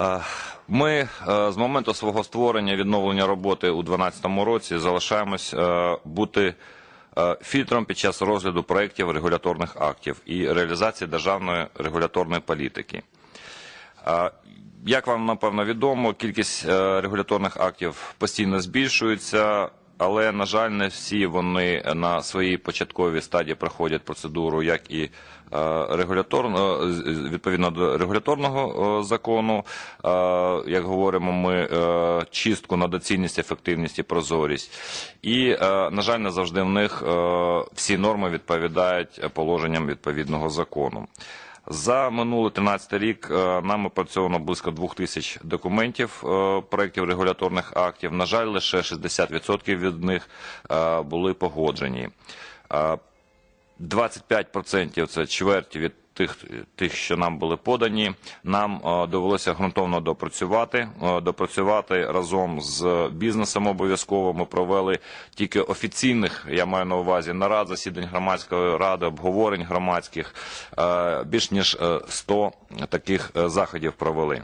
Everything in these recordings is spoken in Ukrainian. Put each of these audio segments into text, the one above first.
Е, Ми е, з моменту свого створення відновлення роботи у 2012 році залишаємось е, бути фільтром під час розгляду проєктів регуляторних актів і реалізації державної регуляторної політики. Як вам напевно відомо, кількість регуляторних актів постійно збільшується, але на жаль, не всі вони на своїй початковій стадії проходять процедуру, як і е, регуляторно з- відповідно до регуляторного е, закону. Е, Як говоримо, ми е, чистку на доцільність, ефективність і прозорість. І е, на жаль, не завжди в них е, всі норми відповідають положенням відповідного закону. За минулий 13 рік нам нами опрацьовано близько 2 тисяч документів е, проєктів регуляторних актів. На жаль, лише 60% від них е, були погоджені. Е, 25% це чверть від тих, тих, що нам були подані. Нам е, довелося ґрунтовно допрацювати. Е, допрацювати разом з бізнесом обов'язково. Ми провели тільки офіційних, я маю на увазі, нарад, засідань громадської ради, обговорень громадських. Е, більш ніж е, 100 таких заходів провели.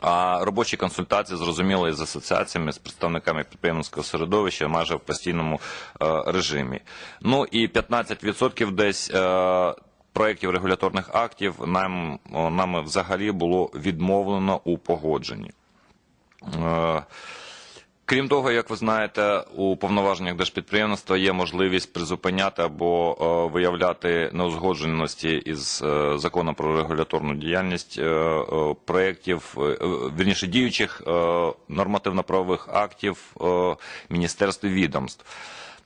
А робочі консультації зрозуміло з асоціаціями, з представниками підприємницького середовища майже в постійному е, режимі. Ну і 15% десь е, проєктів регуляторних актів нам нами взагалі було відмовлено у погодженні. Крім того, як ви знаєте, у повноваженнях держпідприємництва є можливість призупиняти або е, виявляти неузгодженості із е, законом про регуляторну діяльність е, проєктів, е, вірніше діючих нормативно-правових актів е, міністерств і відомств.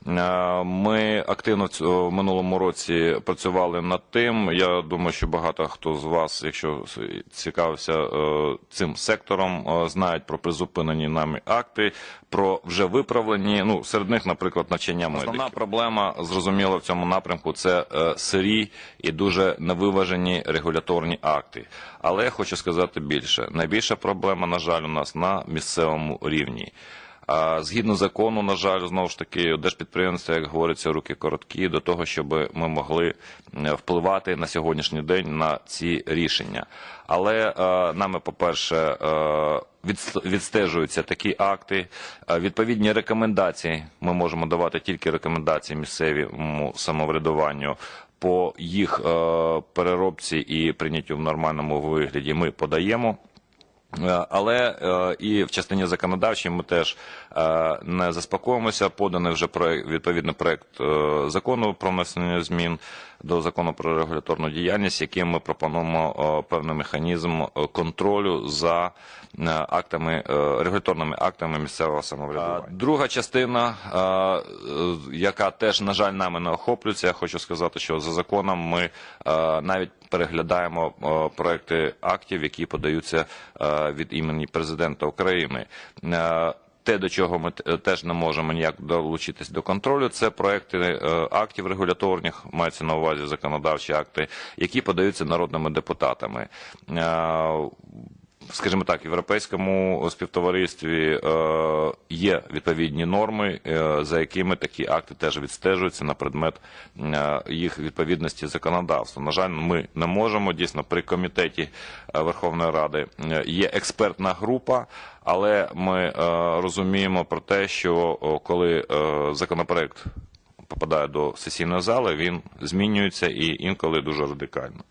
Е, Ми активно в минулому році працювали над тим. Я думаю, що багато хто з вас, якщо цікавився е, цим сектором, е, знають про призупинені нами акти, про вже виправлені. Ну серед них, наприклад, навчання медиків. Основна проблема зрозуміло в цьому напрямку це сирі і дуже невиважені регуляторні акти. Але я хочу сказати більше. Найбільша проблема, на жаль, у нас на місцевому рівні. А згідно закону, на жаль, знову ж таки, держпідприємства, як говориться, руки короткі до того, щоб ми могли е, впливати на сьогоднішній день на ці рішення. Але е, нами, по-перше, е, відстежуються такі акти. Відповідні рекомендації ми можемо давати тільки рекомендації місцевому самоврядуванню. По їх переробці і прийняттю в нормальному вигляді ми подаємо. Е, Але е, і в частині законодавчій ми теж е, не заспокоїмося. Поданий вже проект, відповідний проект закону про внесення змін до закону про регуляторну діяльність, яким ми пропонуємо певний механізм контролю за актами регуляторними актами місцевого самоврядування. Друга частина, яка теж на жаль нами не охоплюється, я хочу сказати, що за законом ми навіть переглядаємо проекти актів, які подаються від імені президента України. Е, Те, до чого ми теж не можемо ніяк долучитись до контролю, це проекти е, актів регуляторних, мається на увазі законодавчі акти, які подаються народними депутатами. Скажімо так, європейському співтоваристві е, є відповідні норми, е, за якими такі акти теж відстежуються на предмет е, їх відповідності законодавству. На жаль, ми не можемо. Дійсно, при комітеті Верховної Ради є експертна група, але ми розуміємо про те, що коли законопроект попадає до сесійної зали, він змінюється і інколи дуже радикально.